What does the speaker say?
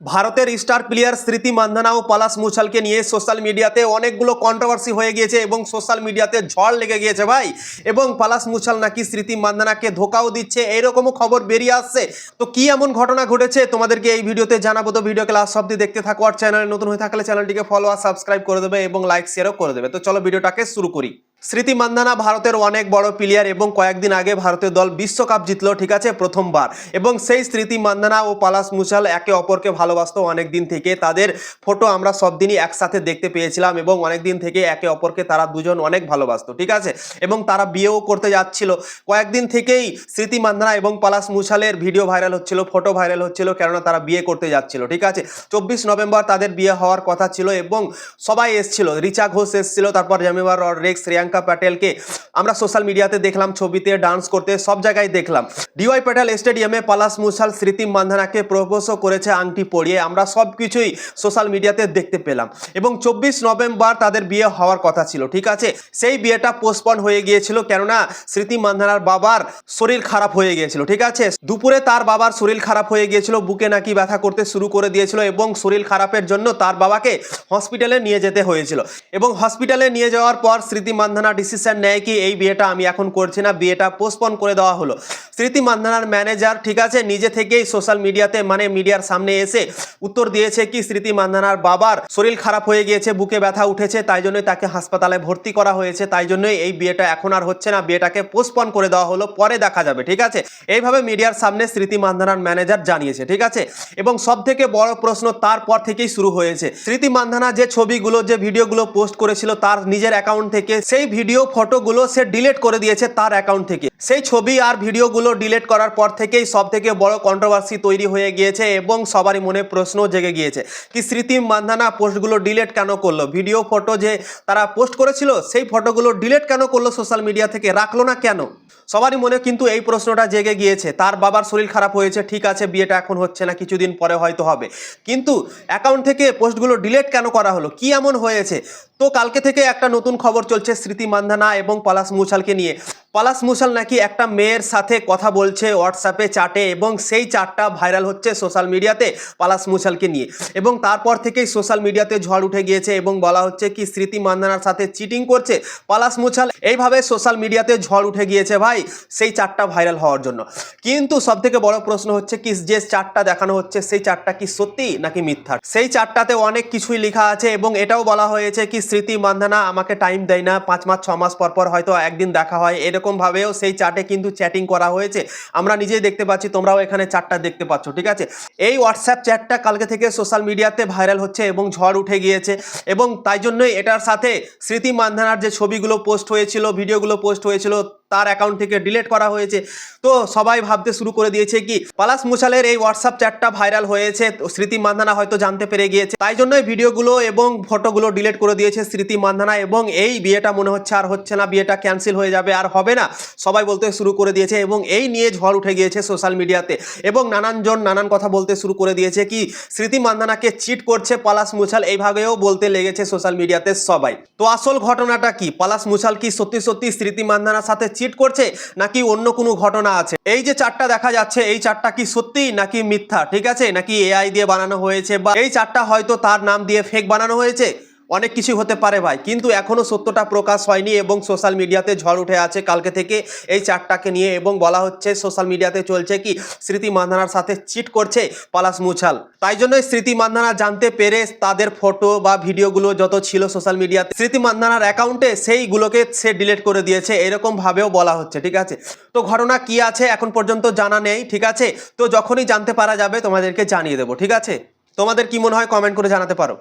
ভারতের star player স্মৃতি মান্ধানা ও পলাশ মুছালকে নিয়ে সোশ্যাল মিডিয়াতে অনেকগুলো কন্ট্রোভার্সি হয়ে গিয়েছে এবং সোশ্যাল মিডিয়াতে ঝড় লেগে গিয়েছে ভাই। এবং পলাশ মুছাল নাকি স্মৃতি মান্ধানাকে ধোকাও দিচ্ছে, এইরকমও খবর বেরিয়ে আসছে। তো কি এমন ঘটনা ঘটেছে? তোমাদেরকে এই ভিডিওতে জানাব। তো ভিডিও ক্লাস অব্দি দেখতে থাকো আর চ্যানেলে নতুন হয়ে থাকলে চ্যানেলটিকে ফলো আর সাবস্ক্রাইব করে দেবে এবং লাইক শেয়ারও করে দেবে। তো চলো ভিডিওটাকে শুরু করি। স্মৃতি মান্ধানা ভারতের অনেক বড় প্লেয়ার এবং কয়েকদিন আগে ভারতীয় দল বিশ্বকাপ জিতলো, ঠিক আছে, প্রথমবার। এবং সেই স্মৃতি মান্ধানা ও পালাস মুছাল একে অপরকে ভালোবাসতো অনেক দিন থেকে। তাদের ফটো আমরা সব দিনই একসাথে দেখতে পেয়েছিলাম এবং অনেক দিন থেকে একে অপরকে তারা দুজন অনেক ভালোবাসতো, ঠিক আছে? এবং তারা বিয়েও করতে যাচ্ছিল। কয়েকদিন থেকেই স্মৃতি মান্ধানা এবং পালাস মুছালের ভিডিও ভাইরাল হচ্ছিল ফটো ভাইরাল হচ্ছিল, কেননা তারা বিয়ে করতে যাচ্ছিল, ঠিক আছে? চব্বিশ নভেম্বর তাদের বিয়ে হওয়ার কথা ছিল এবং সবাই এসছিল, রিচা ঘোষ এসছিল, তারপর জামিমার রেক্স শ্রেয়াঙ্কা প্যাটেলকে আমরা সোশ্যাল মিডিয়াতে দেখলাম, ছবিতে ডান্স করতে, সব জায়গায় দেখলাম। ডিওয়াই প্যাটেল স্টেডিয়ামে পালাস মুসাল স্মৃতি মান্ধানাকে প্রপোজও করেছে আংটি পরিয়ে। আমরা সব কিছুই সোশ্যাল মিডিয়াতে দেখতে পেলাম। এবং চব্বিশ নভেম্বর তাদের বিয়ে হওয়ার কথা ছিল, ঠিক আছে? সেই বিয়েটা পোস্টপন হয়ে গিয়েছিল, কেননা স্মৃতি মান্ধানার বাবার শরীর খারাপ হয়ে গিয়েছিল, ঠিক আছে? দুপুরে তার বাবার শরীর খারাপ হয়ে গিয়েছিল, বুকে নাকি ব্যথা করতে শুরু করে দিয়েছিল এবং শরীর খারাপের জন্য তার বাবাকে হসপিটালে নিয়ে যেতে হয়েছিল। এবং হসপিটালে নিয়ে যাওয়ার পর স্মৃতি মান্ধানা ডিসিশন নেয় কি, এই বিয়েটা আমি এখন করছি না, বিয়েটা পোস্টপন করে দেওয়া হলো। স্মৃতি মান্ধানার ম্যানেজার ঠিক আছে, নিজে থেকেই সোশ্যাল মিডিয়াতে মানে মিডিয়ার সামনে এসে উত্তর দিয়েছে কি, স্মৃতি মান্ধানার বাবার শরীর খারাপ হয়ে গিয়েছে, বুকে ব্যথা উঠেছে, তাই জন্যই তাকে হাসপাতালে ভর্তি করা হয়েছে, তাই জন্যই এই বিয়েটা এখন আর হচ্ছে না, বিয়েটাকে পোস্টপন করে দেওয়া হলো, পরে দেখা যাবে, ঠিক আছে? এইভাবে মিডিয়ার সামনে স্মৃতি মান্ধানার ম্যানেজার জানিয়েছে, ঠিক আছে? এবং সব থেকে বড় প্রশ্ন তারপর থেকেই শুরু হয়েছে। স্মৃতি মান্ধানা যে ছবিগুলো, যে ভিডিওগুলো পোস্ট করেছিল, তার নিজের অ্যাকাউন্ট থেকে সেই ভিডিও ফটোগুলো সে ডিলিট করে দিয়েছে তার অ্যাকাউন্ট থেকে। সেই ছবি আর ভিডিওগুলো ডিলিট করার পর থেকেই সব থেকে বড় কন্ট্রোভার্সি তৈরি হয়ে গিয়েছে এবং সবারই মনে প্রশ্ন জেগে গিয়েছে কি স্মৃতি মান্ধানা পোস্টগুলো ডিলিট কেন করল? ভিডিও ফটো যে তারা পোস্ট করেছিল, সেই ফটোগুলো ডিলিট কেন করল সোশ্যাল মিডিয়া থেকে? রাখল না কেন? সবারই মনে কিন্তু এই প্রশ্নটা জেগে গিয়েছে। তার বাবার শরীর খারাপ হয়েছে, ঠিক আছে, বিয়েটা এখন হচ্ছে না, কিছুদিন পরে হয়তো হবে। কিন্তু অ্যাকাউন্ট থেকে পোস্টগুলো ডিলেট কেন করা হলো? কি এমন হয়েছে? তো কালকে থেকে একটা নতুন খবর চলছে স্মৃতি মান্ধানা এবং পলাশ মুছালকে নিয়ে পলাশ মুছাল নাকি একটা মেয়ের সাথে কথা বলছে হোয়াটসঅ্যাপে চাটে এবং সেই চাটটা ভাইরাল হচ্ছে সোশ্যাল মিডিয়াতে পলাশ মুছালকে নিয়ে। এবং তারপর থেকেই সোশ্যাল মিডিয়াতে ঝড় উঠে গিয়েছে এবং বলা হচ্ছে কি স্মৃতি মান্ধানার সাথে চিটিং করছে পলাশ মুছাল এইভাবে সোশ্যাল মিডিয়াতে ঝড় উঠে গিয়েছে ভাই সেই চারটা ভাইরাল হওয়ার জন্য। কিন্তু সব থেকে বড় প্রশ্ন হচ্ছে কি যে চারটা দেখানো হচ্ছে সেই চারটা কি সত্যি নাকি মিথ্যা? সেই চারটাতে অনেক কিছুই লেখা আছে এবং এটাও বলা হয়েছে কি স্মৃতি মান্ধানা আমাকে টাইম দেয় না, পাঁচ মাস, ছ মাস পর পর হয়তো একদিন দেখা হয়, এরকম ভাবেও সেই চার্টে কিন্তু চ্যাটিং করা হয়েছে। আমরা নিজেই দেখতে পাচ্ছি, তোমরাও এখানে চারটা দেখতে পাচ্ছ, ঠিক আছে? এই হোয়াটসঅ্যাপ চ্যাটটা কালকে থেকে সোশ্যাল মিডিয়াতে ভাইরাল হচ্ছে এবং ঝড় উঠে গিয়েছে এবং তাই জন্যই এটার সাথে স্মৃতি মান্ধানার যে ছবিগুলো পোস্ট হয়েছিল ভিডিওগুলো পোস্ট হয়েছিল তার অ্যাকাউন্ট থেকে ডিলেট করা হয়েছে। তো সবাই ভাবতে শুরু করে দিয়েছে কি, পালাস মুছালের এই হোয়াটসঅ্যাপ চ্যাটটা ভাইরাল হয়েছে। স্মৃতি মান্ধানা হয়তো জানতে পেরে গিয়েছে। তাই জন্যই ভিডিওগুলো এবং ফটোগুলো ডিলেট করে দিয়েছে স্মৃতি মান্ধানা এবং এই বিয়েটা মনে হচ্ছে আর হচ্ছে না, বিয়েটা ক্যান্সেল হয়ে যাবে আর হবে না। সবাই বলতে শুরু করে দিয়েছে এবং এই নিয়ে ঝড় উঠে গিয়েছে সোশ্যাল মিডিয়াতে এবং নানানজন নানান কথা বলতে শুরু করে দিয়েছে কি, স্মৃতি মান্ধানাকে চিট করছে পলাশ মুছাল এইভাবেও বলতে লেগেছে সোশ্যাল মিডিয়াতে সবাই। তো আসল ঘটনাটা কি পলাশ মুছাল কি সত্যি সত্যি স্মৃতি মান্ধানার সাথে চিট করছে নাকি অন্য কোনো ঘটনা আছে? এই যে চারটা দেখা যাচ্ছে, এই চারটা কি সত্যি নাকি মিথ্যা? ঠিক আছে? নাকি এআই দিয়ে বানানো হয়েছে বা এই চারটা হয়তো তার নাম দিয়ে ফেক বানানো হয়েছে? অনেক কিছু হতে পারে ভাই, কিন্তু এখনও সত্যটা প্রকাশ হয়নি এবং সোশ্যাল মিডিয়াতে ঝড় উঠে আছে কালকে থেকে এই চারটাকে নিয়ে এবং বলা হচ্ছে সোশ্যাল মিডিয়াতে চলছে কি, স্মৃতি মান্ধানার সাথে চিট করছে পলাশ মুছাল। তাই জন্যই স্মৃতি মান্ধানা জানতে পেরে তাদের ফটো বা ভিডিওগুলো যত ছিল সোশ্যাল মিডিয়াতে স্মৃতি মান্ধানার অ্যাকাউন্টে সেইগুলোকে সে ডিলিট করে দিয়েছে এরকমভাবেও বলা হচ্ছে, ঠিক আছে? তো ঘটনা কি আছে এখন পর্যন্ত জানা নেই, ঠিক আছে? তো যখনই জানতে পারা যাবে তোমাদেরকে জানিয়ে দেবো, ঠিক আছে? তোমাদের কি মনে হয় কমেন্ট করে জানাতে পারো।